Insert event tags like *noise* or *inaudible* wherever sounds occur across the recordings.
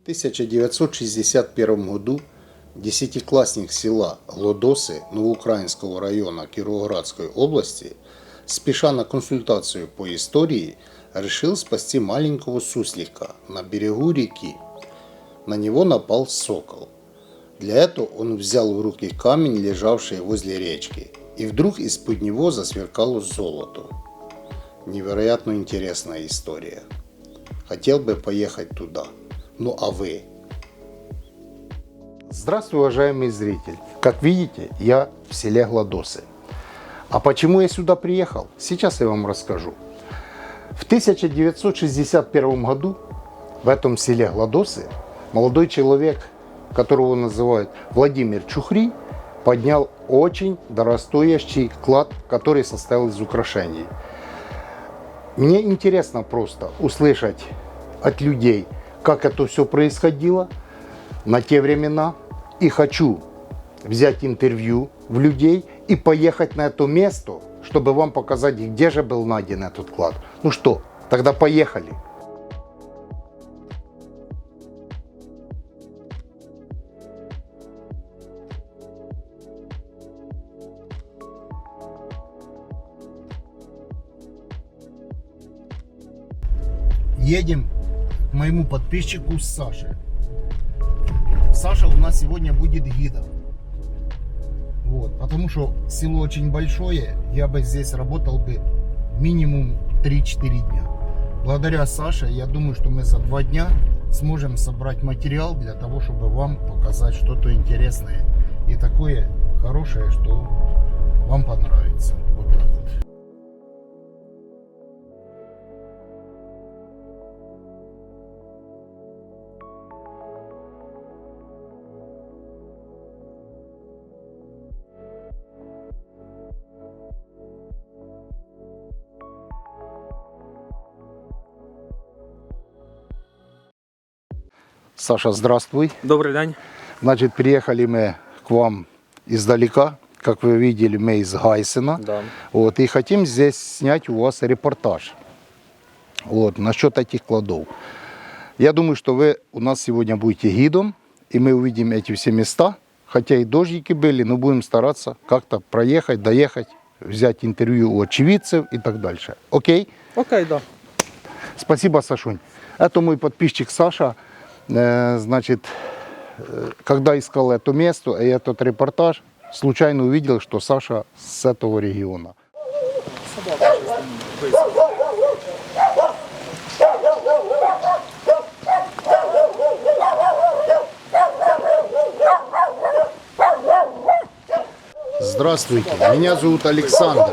В 1961 году десятиклассник села Лодосы Новоукраинского района Кировоградской области, спеша на консультацию по истории, решил спасти маленького суслика на берегу реки. На него напал сокол. Для этого он взял в руки камень, лежавший возле речки, и вдруг из-под него засверкало золото. Невероятно интересная история. Хотел бы поехать туда. Ну а вы? Здравствуй, уважаемый зритель. Как видите, я в селе Гладосы. А почему я сюда приехал? Сейчас я вам расскажу. В 1961 году в этом селе Гладосы молодой человек, которого называют Владимир Чухри, поднял очень дорогостоящий клад, который состоял из украшений. Мне интересно просто услышать от людей, как это все происходило на те времена. И хочу взять интервью в людей и поехать на это место, чтобы вам показать, где же был найден этот клад. Ну что, тогда поехали. Едем моему подписчику Саше. Саша у нас сегодня будет гидом. Вот, потому что село очень большое, я бы здесь работал бы минимум 3-4 дня. Благодаря Саше, я думаю, что мы за два дня сможем собрать материал для того, чтобы вам показать что-то интересное и такое хорошее, что вам понравится. Саша, здравствуй. Добрий день. Значит, приехали мы к вам издалека. Как вы видели, мы из Гайсена. Да. Вот, и хотим здесь снять у вас репортаж. Вот, насчет этих кладов. Я думаю, что вы у нас сегодня будете гидом, и мы увидим эти все места. Хотя и дождики были, но будем стараться как-то проехать, доехать, взять интервью у очевидцев и так дальше. Окей? Окей, да. Спасибо, Сашунь. Это мой подписчик Саша. Значит, когда искал это место и этот репортаж, случайно увидел, что Саша с этого региона. Здравствуйте, меня зовут Александр.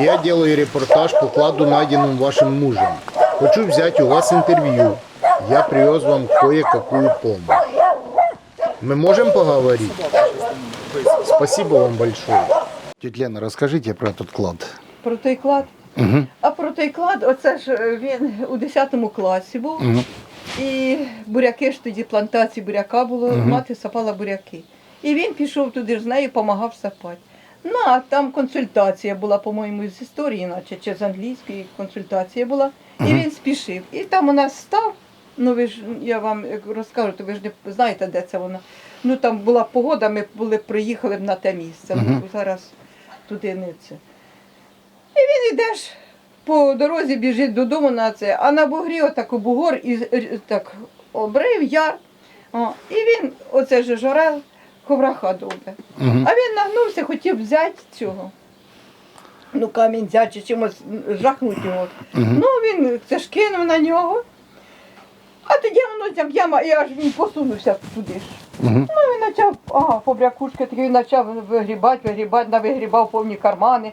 Я делаю репортаж по кладу, найденному вашим мужем. Хочу взять у вас интервью. Я привез вам кое-какую помощь. Мы можем поговорить? Спасибо вам большое. Тетя Лена, расскажите про этот клад. Про той клад. Угу. А про той клад, оце ж е, він у 10 класі був. Угу. І буряки ж тоді плантації буряка було, Мгм. мати сапала буряки. І він пішов туди ж з нею, допомагав сапати. Ну, а там консультація була, по-моєму, з історії, наче чи з англійської консультація була. І він спішив. І там у нас став. Ну ви ж я вам розкажу, то ви ж не знаєте, де це вона. Ну там була погода, ми були приїхали б на те місце. Ну, зараз туди не це. І він йдеш по дорозі, біжить додому на це, а на бугрі отак бугор і так обрив яр. О, і він, оце ж жорел, ковраха довге. Угу. А він нагнувся, хотів взяти цього. Ну, камінь взяти чи чимось жахнути його. Мгм. Ну, він це ж кинув на нього. А тоді воно як яма, і аж він посунувся туди ж. Угу. Ну, він почав, ага, побрякушки такий він почав вигрібати, вигрібати, навигрібав повні кармани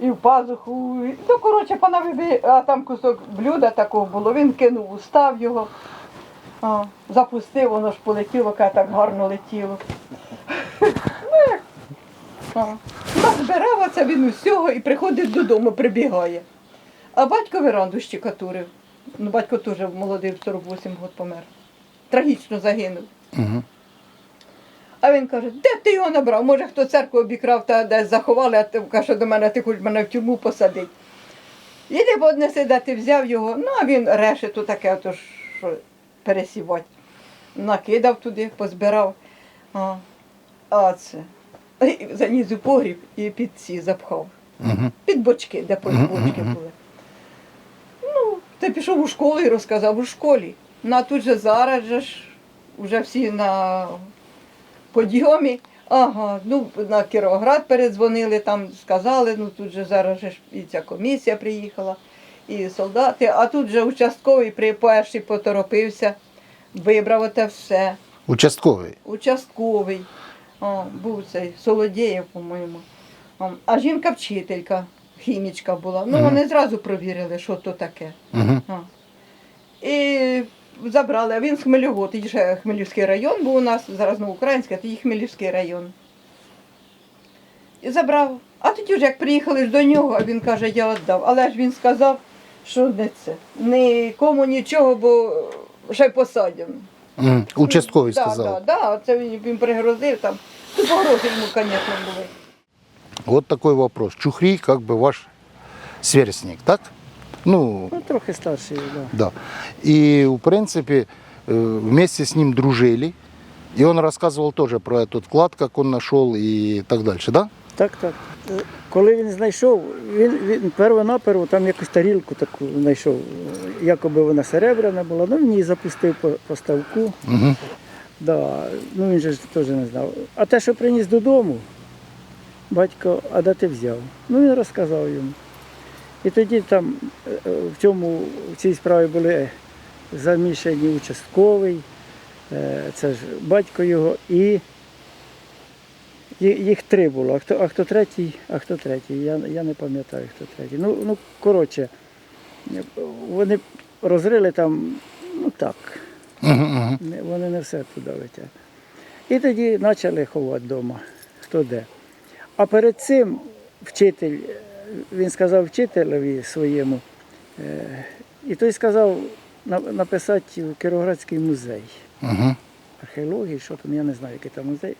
і в пазуху. Ну, коротше, понавиби, а там кусок блюда такого було, він кинув, устав його, а, запустив, воно ж полетіло, яке так гарно летіло. Ну, Назбирав оце він усього і приходить додому, прибігає. А батько веранду щекатурив. Ну, батько теж молодий, в 48 років помер. Трагічно загинув. Угу. А він каже, де ти його набрав? Може, хто церкву обікрав та десь заховали, а ти каже до мене, ти хочеш мене в тюрму посадити. Іди поднеси, де ти взяв його. Ну, а він решету таке, то ж що пересівати. накидав туди, позбирав. А, а це. Заніс у погріб і під ці запхав. Угу. Під бочки, де по- бочки були. Ти пішов у школу і розказав у школі. Ну, а тут же зараз же ж вже всі на подйомі. Ага, ну на Кіровоград передзвонили, там сказали, ну тут же зараз же ж і ця комісія приїхала, і солдати, а тут же участковий при перший поторопився, вибрав оте все. Участковий. Участковий, а, був цей Солодєєв, по-моєму. А жінка вчителька, хімічка була. Ну, Мгм. вони зразу провірили, що то таке. А. І забрали, а він з Хмельового, тоді ще Хмельівський район був у нас, зараз Новоукраїнська, тоді Хмельівський район. І забрав. А тоді вже як приїхали ж до нього, а він каже, я віддав. Але ж він сказав, що не це. Нікому нічого, бо ще й посадять. Угу. Участковий да, сказав. Да, да, це він, він пригрозив там. Ну, погрози йому, звісно, були. Вот такой вопрос. Чухрий как бы ваш сверстник, так? Ну, Ну, трохи старший, так. Да. да. И, в принципе, э, вместе с ним дружили. И он рассказывал тоже про этот клад, как он нашел и так дальше, да? Так, так. Е, Коли він знайшов, він, він перво-наперво там якусь тарілку таку знайшов. е, Якоби вона серебряна була, ну він її запустив по, по ставку. Угу. Да, ну він же ж теж не знав. А те, що приніс додому, батько, а де ти взяв? Ну він розказав йому. І тоді там е, е, в цьому в цій справі були замішані участковий, е, це ж батько його і їх три було. А хто, а хто третій, а хто третій? Я, я не пам'ятаю, хто третій. Ну, ну коротше, вони розрили там, ну так. Вони не все туди летять. І тоді почали ховати вдома, хто де. А перед цим вчитель, він сказав вчителеві своєму, е, і той сказав написати в Кіровоградський музей Угу. археології, що там, я не знаю, який там музей.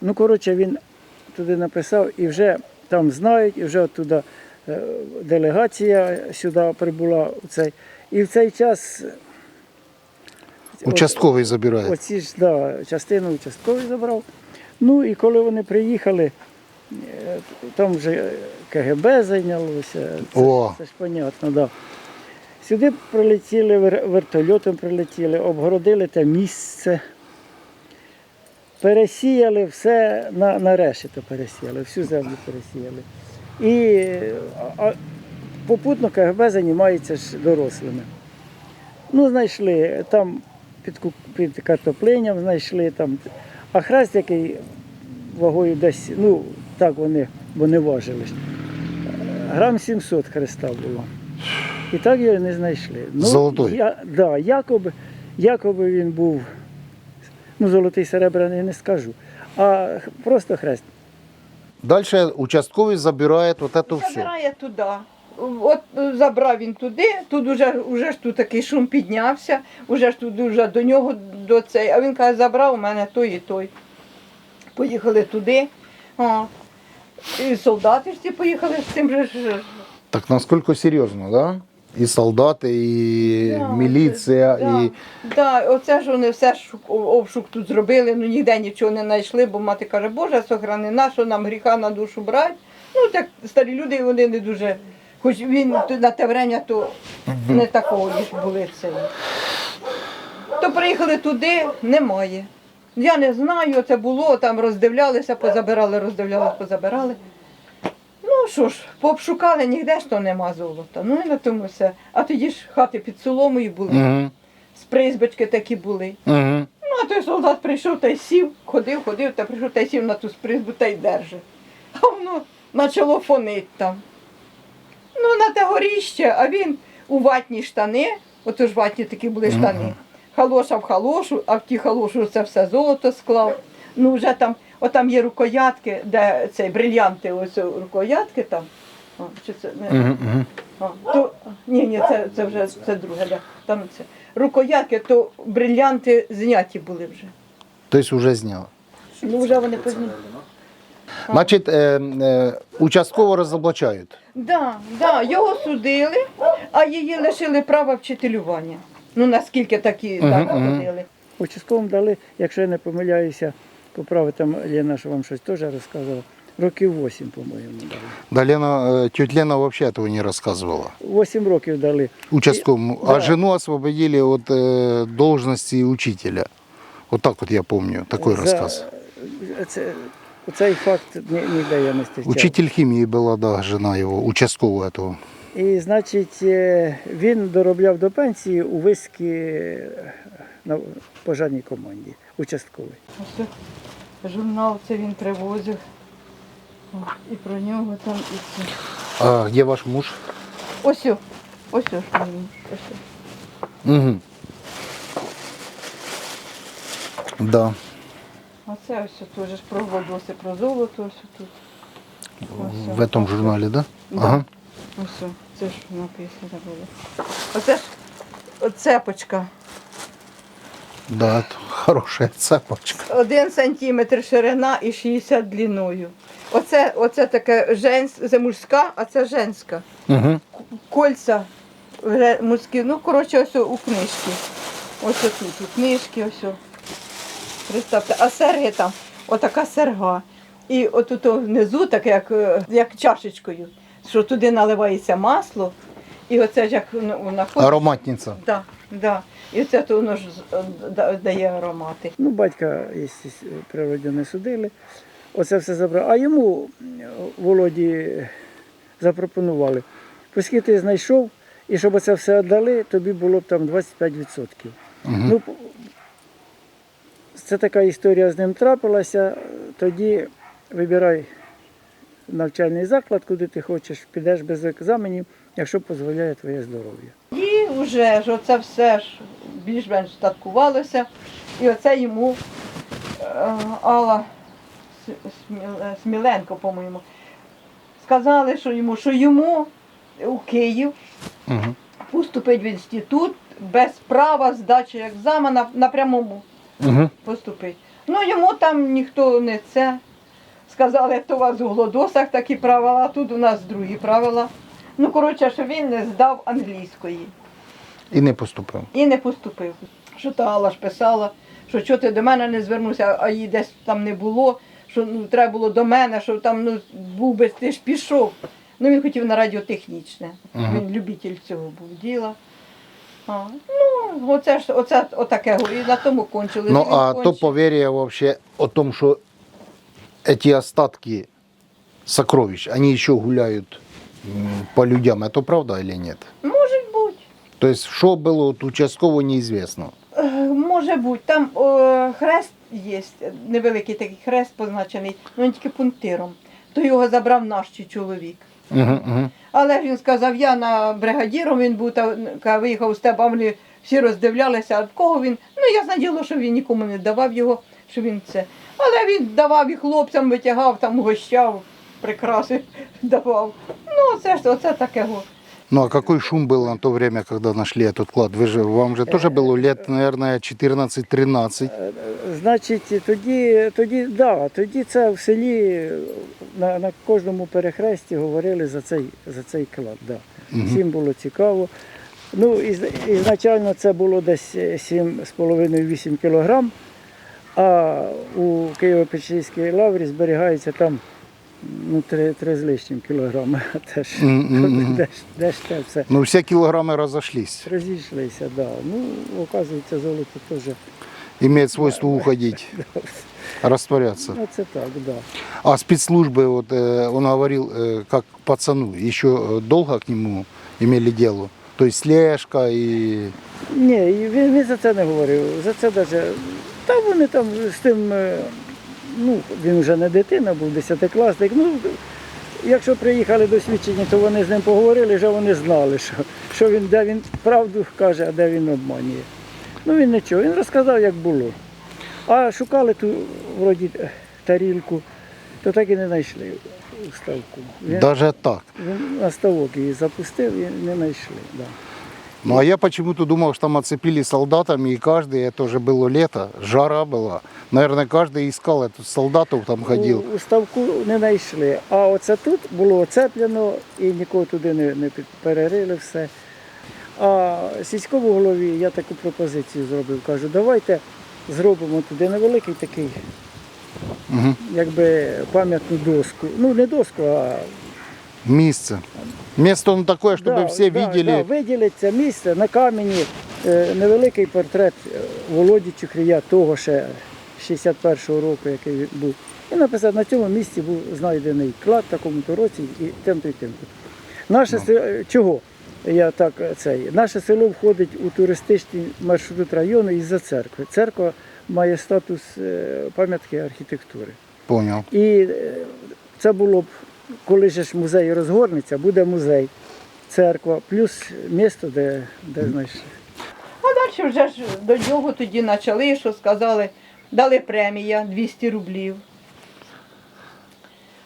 Ну, коротше, він туди написав і вже там знають, і вже оттуда е, делегація сюди прибула. у цей. І в цей час Участковий забирает. Оці ж да, частину участковий забрав. Ну і коли вони приїхали, там вже КГБ зайнялося. Це, О. ж- це ж понятно, да. Сюди прилетіли, вертольотом прилетіли, обгородили те місце. Пересіяли все на, на решето пересіяли, всю землю пересіяли. І а, а, попутно КГБ займається ж дорослими. Ну, знайшли там під, під картопленням, знайшли там. А хрест, який вагою десь, ну так вони, бо не важили ж. Грам 700 хреста було. І так його не знайшли. Ну, Золотой? Я, да, якоби, якоби він був, ну, золотий серебряний не скажу, а просто хрест. Дальше участковый забирает вот это все. Забирає туди. От е, забрав він туди, тут уже, уже ж тут такий шум піднявся, уже ж тут уже до нього до цей. А він каже, забрав у мене той і той. Поїхали туди. А. І солдати ж ці поїхали з цим же ж. Так насколько серьезно, да? И солдаты, и Да, милиция, Да, и... да, оце ж вони все ж обшук тут зробили, ну ніде нічого не знайшли, бо мати каже, Боже, сохрани, на що нам гріха на душу брати. Ну, так старі люди, вони не дуже. Хоч він то- на те время, то не такого ж були це. То приїхали туди, немає. Я не знаю, це було, там роздивлялися, позабирали, роздивлялися, позабирали. Ну що ж, пообшукали, ніде ж то нема золота. Ну і на тому все. А тоді ж хати під соломою були Угу. з призбочки такі були. Угу. Ну, а той солдат прийшов та й сів, ходив, ходив, та прийшов та й сів на ту призбу та й держить. А воно почало фонить там. Ну, на те горіще, а він у ватні штани, ото ж ватні такі були штани. Халоша в халошу, а в ті халошу це все золото склав. Ну, вже там, отам є рукоятки, де цей брильянти, ось рукоятки там. О, чи це не? А, то, ні, ні, це, це вже це друге. Да. Там це. Рукоятки, то брильянти зняті були вже. То есть уже снял. Ну, вже вони позняті. Значит, э, э, участкового разоблачают. Да, да, його судили, а її лишили права вчителювання. Ну, наскільки такі Мгм, так мгм. ходили. Участковим дали, якщо я не помиляюся, поправи там Лена, що вам щось теж розказувала. Років 8, по-моєму, дали. Да Лена, э, тетя Лена вообще этого не рассказывала. 8 років дали. Участковому. Да. А жену освободили от э, должности учителя. Вот так вот я помню, такой За- рассказ. Це, цей факт ні- ніде я не стісняв. Учитель химии была, да, жена его, участкового этого. І, значить, е, він доробляв до пенсії у виски е, на пожарній команді, участковий. Ось це журнал це він привозив. І про нього там і це. А где ваш муж? Ось, ось, о, що він, ось. Угу. Да. А це ось теж про Владоси, про золото, ось тут. Ось. В этом журнале, да? Да. Ага. Ось, це ж написано було. Оце ж цепочка. Да, это хорошая цепочка. Один сантиметр ширина і 60 длиною. Оце, оце таке женс, це мужська, а це женська. Угу. Кольця мужські. Ну, коротше, ось у книжці. Ось тут, у книжки, ось. Представте, а серги там, отака серга. І отут внизу, так як, е, як чашечкою, що туди наливається масло, і оце ж як ну, вона ходить. Ароматница. Да, да. І оце то воно ж е, дає аромати. Ну, батька, природі не судили, оце все забрав. А йому е, Володі запропонували, оскільки ти знайшов, і щоб це все віддали, тобі було б там 25%. Ну, це така історія з ним трапилася. Тоді вибирай навчальний заклад, куди ти хочеш, підеш без екзаменів, якщо дозволяє твоє здоров'я. І вже ж оце все ж більш-менш статкувалося. І оце йому е, Алла е, Сміленко, по-моєму, сказали, що йому, що йому у Київ Угу. поступить в інститут без права здачі екзамена на прямому Угу. поступить. Ну йому там ніхто не це. Сказали, то у вас у Глодосах такі правила, а тут у нас другі правила. Ну, коротше, що він не здав англійської. І не поступив. І не поступив. Що та Алла ж писала, що чого ти до мене не звернувся, а її десь там не було, що ну, треба було до мене, що там ну, був би ти ж пішов. Ну він хотів на радіотехнічне. Мгм. Він любитель цього був діла. А, ну, оце ж оце отаке, і на тому кончили. Ну, Він а то кончив. поверье вообще о том, что эти остатки сокровищ, они еще гуляют м, по людям, это правда или нет? Може бути. То есть, что было от участкового, неизвестно. Е, Може бути. Там о, хрест є, невеликий такий хрест позначений, ну він тільки пунктиром. То його забрав наш чи чоловік. Угу, угу. Але ж він сказав, я на бригадіром він був та ка- виїхав з тебе, а вони всі роздивлялися, а в кого він. Ну я знаділа, що він нікому не давав його, що він це. Але він давав і хлопцям, витягав, там гощав, прикраси давав. Ну, це ж оце таке. го. Ну, а какой шум был на то время, когда нашли этот клад? Вы же, вам же тоже было лет, наверное, 14-13. Е, Значить, тоді, тоді, да, тоді це в селі на, на кожному перехресті говорили за цей, за цей клад. Да. Всім було цікаво. Ну, із, ізначально це було десь 7,5-8 кілограм, а у Києво-Печерській лаврі зберігається там ну, 3, 3 з лишнім кілограми. *laughs* Теж, Мгм. де, ж- де ж те все. Ну, все килограммы разошлись. Розійшлися, да. Ну, оказується, золото теж. Имеет свойство уходить, *laughs* растворяться. Ну, це так, да. А спецслужбы, вот э, он говорил, э, как пацану, еще э, долго к нему имели дело? То есть слежка и... Ні, і він, він за це не говорив. За це даже. та вони там з тим, е, ну, він вже не дитина, був десятикласник. Ну, якщо приїхали до свідчення, то вони з ним поговорили, вже вони знали, що, що він, де він правду каже, а де він обманює. Ну він нічого, він розказав, як було. А шукали ту вроді тарілку, то так і не знайшли у ставку. Він, Даже так. він на ставок її запустив і не знайшли. Да. Ну, а я почему-то думал, что там оцепили солдатами, и каждый, это уже было лето, жара была. Наверное, каждый искал этих солдатов, там ходил. У, у ставку не знайшли. А оце тут було оцеплено і нікого туди не, не під- перерили все. А сільському голові я таку пропозицію зробив. Кажу, давайте зробимо туди невеликий такий, Угу. якби пам'ятну доску. Ну, не доску, а Место. Место ну, такое, чтобы Да, все да, видели. Да, виділиться місце на камені, е, невеликий портрет е, Володі Чухрія, того ще 61-го року, який він був. І написав, на цьому місці був знайдений клад в такому-то році і тим-то і тим. Наше Ну. се- чого? Я так е, цей. Наше село входить у туристичний маршрут району із-за церкви. Церква має статус е, пам'ятки архітектури. Понял. І е, це було б, коли же ж музей розгорнеться, буде музей, церква, плюс місто, де, де знайшли. А далі вже ж до нього тоді почали, що сказали, дали премія 200 рублів.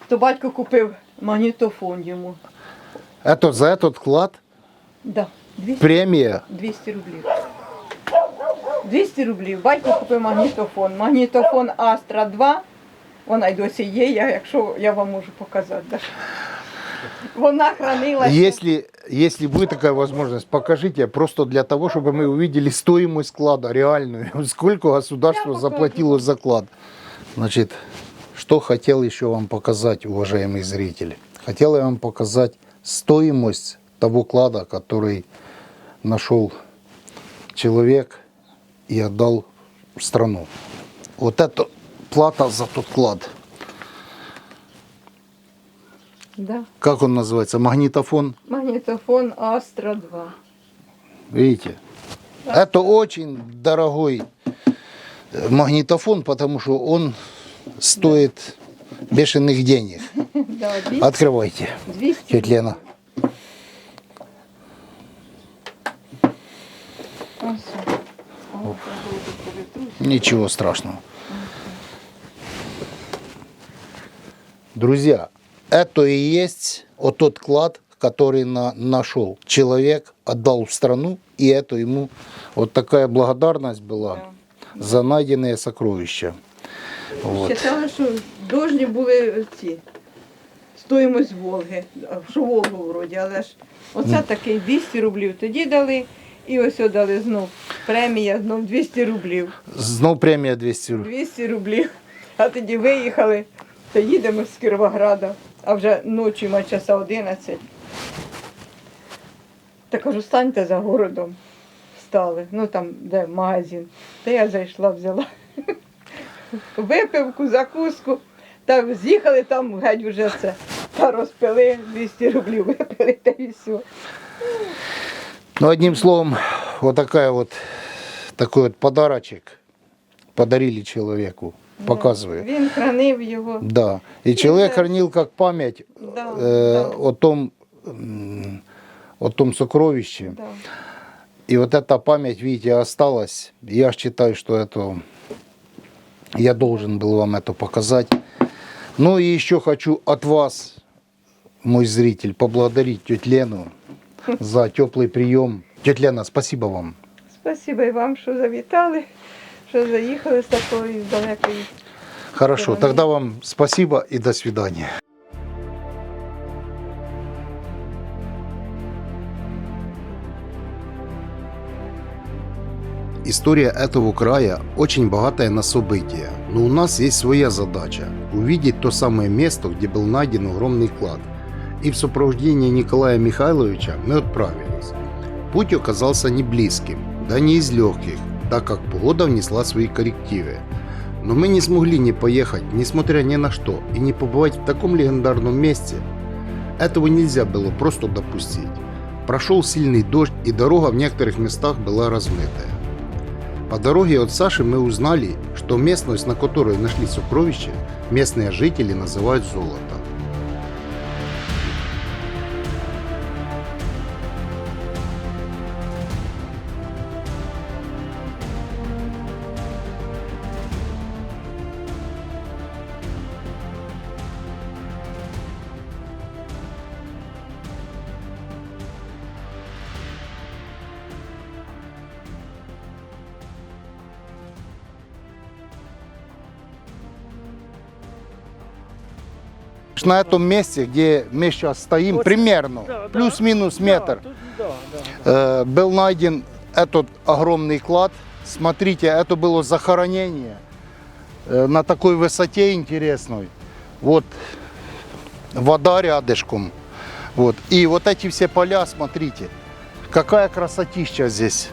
То батько купив магнітофон йому. Это за этот вклад Да, 200, премия. 200 рублів. 200 рублів. Батько купив магнітофон. Магнітофон Астра 2. Вона й досі є, я, якщо я вам можу показати. Да. Вона хранилася. Если, если будет такая возможность, покажите просто для того, чтобы мы увидели стоимость склада реальную. *laughs* Сколько государство заплатило за клад. Значит, что хотел еще вам показать, уважаемый зритель? Хотел я вам показать стоимость того клада, который нашел человек и отдал в страну. Вот это плата за тот клад. Да. Как он называется? Магнитофон? Магнітофон Астра 2. Видите? Это очень дорогой э, магнитофон, потому что он стоит бешеных денег. *laughs* Да, 200, Открывайте, 200 тетя Лена. Ничего страшного. Друзья, это и есть вот тот клад, который на, нашел человек, отдал в страну, и это ему вот такая благодарность была за найденные сокровища. Вот. Считали, що должні були ці стоїмость Волги, а, що Волгу вроді, але ж оце такий 200 рублів тоді дали, і ось о дали знов премія, знов 200 рублів. Знов премия 200 рублей. 200 рублів. А тоді виїхали, то їдемо з Кіровограда, а вже ночі має часа 11. Та кажу, станьте за городом. Стали. Ну там, де магазин. Та я зайшла, взяла *laughs* випивку, закуску. Та з'їхали там геть вже це. Та розпили 200 рублів, випили та і все. Ну, одним словом, вот такая вот, такой вот подарочек подарили человеку. Показываю. Він хранив його. Да. И человек да. хранил как память Да, э, да. о том, м, о том сокровище. Да. И вот эта память, видите, осталась. Я считаю, что это я должен был вам это показать. Ну и еще хочу от вас, мой зритель, поблагодарить тетю Лену *laughs* за теплый прием. Тетя Лена, спасибо вам. Спасибо і вам, що завітали, що заїхали з такої далекої. Хорошо, Стороны. тогда вам спасибо и до свидания. История этого края очень богатая на события, но у нас есть своя задача – увидеть то самое место, где был найден огромный клад. И в сопровождении Николая Михайловича мы отправились. Путь оказался не близким, да не из легких, так как погода внесла свои коррективы. Но мы не смогли не поехать, несмотря ни на что, и не побывать в таком легендарном месте. Этого нельзя было просто допустить. Прошел сильный дождь, и дорога в некоторых местах была размытая. По дороге от Саши мы узнали, что местность, на которой нашли сокровища, местные жители называют золото. На этом месте, где мы сейчас стоим, примерно, Да, плюс-минус метр, да, да, да. э, был найден этот огромный клад. смотрите, это было захоронение э, на такой высоте интересной. Вот вода рядышком. Вот. И вот эти все поля, смотрите, какая красотища здесь.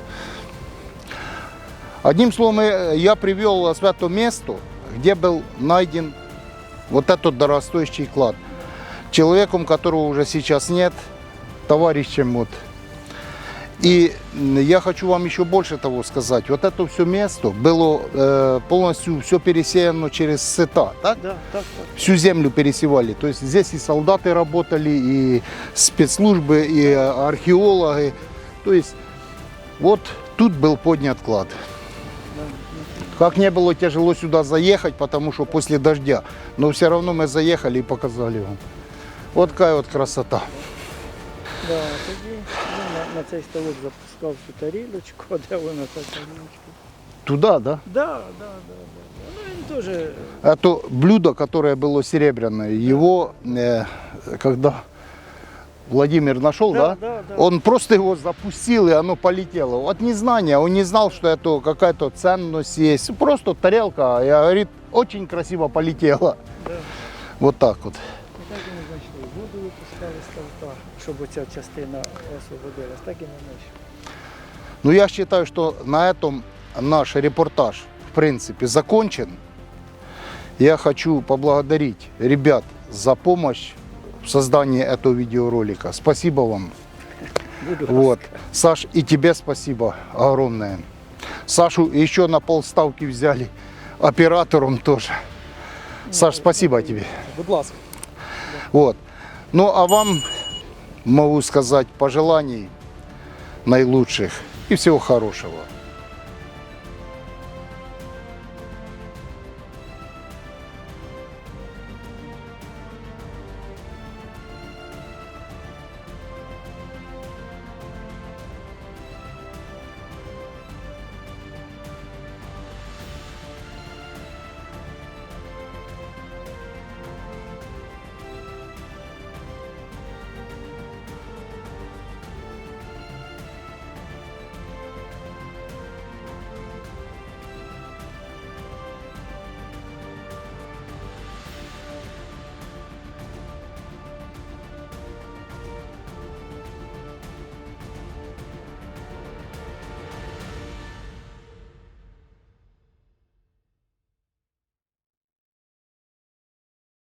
Одним словом, э, я привел вас в это место, где был найден вот этот дорогостоящий клад. Человеком, которого уже сейчас нет, товарищем вот. И я хочу вам еще больше того сказать. Вот это все место было э, полностью все пересеяно через сета, так? Да, так, так. всю землю пересевали. То есть здесь и солдаты работали, и спецслужбы, и археологи. То есть вот тут был поднят клад. Как не было тяжело сюда заехать, потому что после дождя. Но все равно мы заехали и показали вам. Вот такая вот красота. Да, тоді він на, на цей столик запускав цю тарілочку, а *laughs* де вона та тарілочка? Туда, да? Да, да, да, да. да. Ну він теж Это блюдо, которое было серебряное, его, э, когда Владимир нашел, да, Да, да, да. он просто его запустил, и оно полетело. От незнания, он не знал, что это какая-то ценность есть. Просто тарелка, и говорит, очень красиво полетела. да. Вот так вот. І так і не знайшли. Воду випускали з ставка, щоб оця частина освободилась, так і не знайшли. Ну, я считаю, что на этом наш репортаж, в принципе, закончен. Я хочу поблагодарить ребят за помощь в создании этого видеоролика. Спасибо вам. Вот. Саш, и тебе спасибо огромное. Сашу еще на полставки взяли. Оператором тоже. Саш, спасибо тебе. Будь ласка. Вот. Ну, а вам могу сказать пожеланий наилучших и всего хорошего.